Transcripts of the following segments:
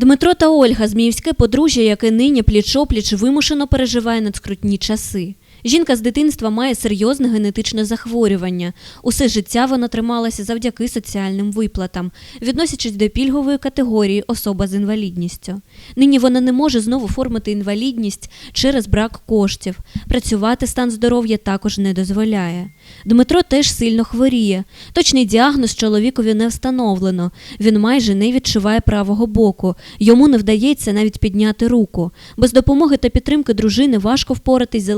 Дмитро та Ольга Зміївське подружжя, яке нині пліч-опліч вимушено переживає надскрутні часи. Жінка з дитинства має серйозне генетичне захворювання. Усе життя вона трималася завдяки соціальним виплатам, відносячись до пільгової категорії особа з інвалідністю. Нині вона не може знову оформити інвалідність через брак коштів. Працювати стан здоров'я також не дозволяє. Дмитро теж сильно хворіє. Точний діагноз чоловікові не встановлено. Він майже не відчуває правого боку. Йому не вдається навіть підняти руку. Без допомоги та підтримки дружини важко впоратись з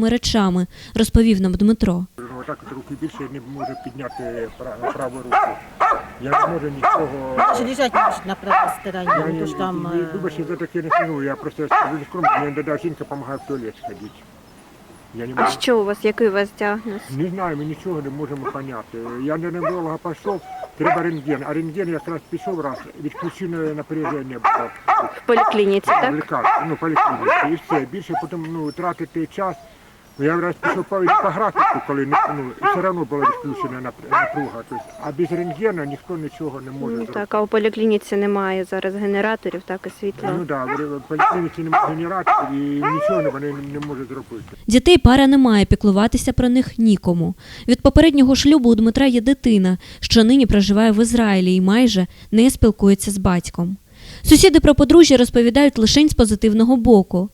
елементарними речами, розповів нам Дмитро. Отак от руки більше не можу підняти пра- праву руку. Я не можу нічого. Даже лежать не на правой стороне, Я там... не, вибачте за таке не ну, я просто скромно, мені іноді жінка допомагає в туалет сходити. Я не А можу. що у вас, який у вас діагноз? Не знаю, ми нічого не можемо поняти. Я до невролога пішов, треба рентген, а рентген якраз пішов раз, відключене напряження було. В поліклініці, в так? лікарстві, ну, поліклініці, і все. Більше потім ну, тратити час. Ну, Я раз пішов по, по графіку, коли не- ну, все одно була відключена напруга. Тобто, а без рентгена ніхто нічого не може Ну, зробити. так, а у поліклініці немає зараз генераторів, так і світла. Ну так, да, в поліклініці немає генераторів і нічого вони не, не можуть зробити. Дітей пара не має, піклуватися про них нікому. Від попереднього шлюбу у Дмитра є дитина, що нині проживає в Ізраїлі і майже не спілкується з батьком. Сусіди про подружжя розповідають лише з позитивного боку.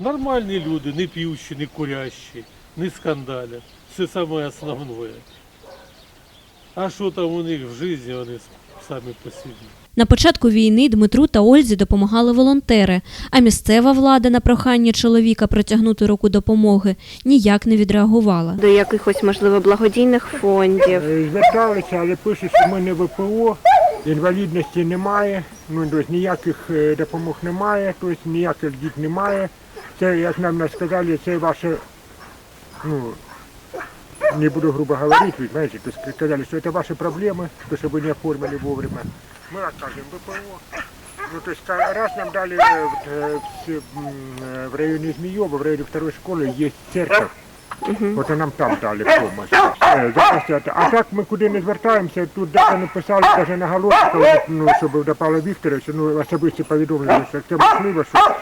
Нормальні люди, не п'ющі, не курящі, не скандалять. Це саме основне. А що там у них в житті, вони самі по собі. На початку війни Дмитру та Ользі допомагали волонтери, а місцева влада на прохання чоловіка протягнути руку допомоги ніяк не відреагувала. До якихось, можливо, благодійних фондів. Е, Зверталися, але пишуть, що ми не ВПО, інвалідності немає, ну, тобто ніяких е, допомог немає, тобто ніяких дітей немає Це, як нам сказали, це ваше, ну, не буду грубо говорить, вы знаете, то есть сказали, что это ваши проблемы, то, что вы не оформили вовремя. Мы откажем ВПО. Ну, то есть ка- раз нам дали э, вот, э, в, м, э, в районе Змеева, в районе второй школы есть церковь. От і нам там дали помощь. Е, зараз це- А так ми куди не звертаємося, тут навіть написали навіть на голосі, ну, щоб до Павла Вікторовича, ну, особисті повідомлення, що це можливо, що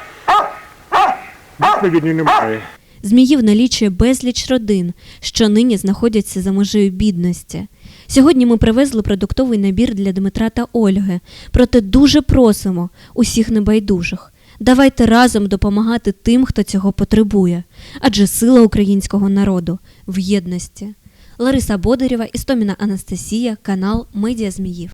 відповіді немає. Зміїв налічує безліч родин, що нині знаходяться за межею бідності. Сьогодні ми привезли продуктовий набір для Дмитра та Ольги, проте дуже просимо усіх небайдужих. Давайте разом допомагати тим, хто цього потребує, адже сила українського народу в єдності. Лариса Бодарєва, Істоміна Анастасія, канал Медіа Зміїв.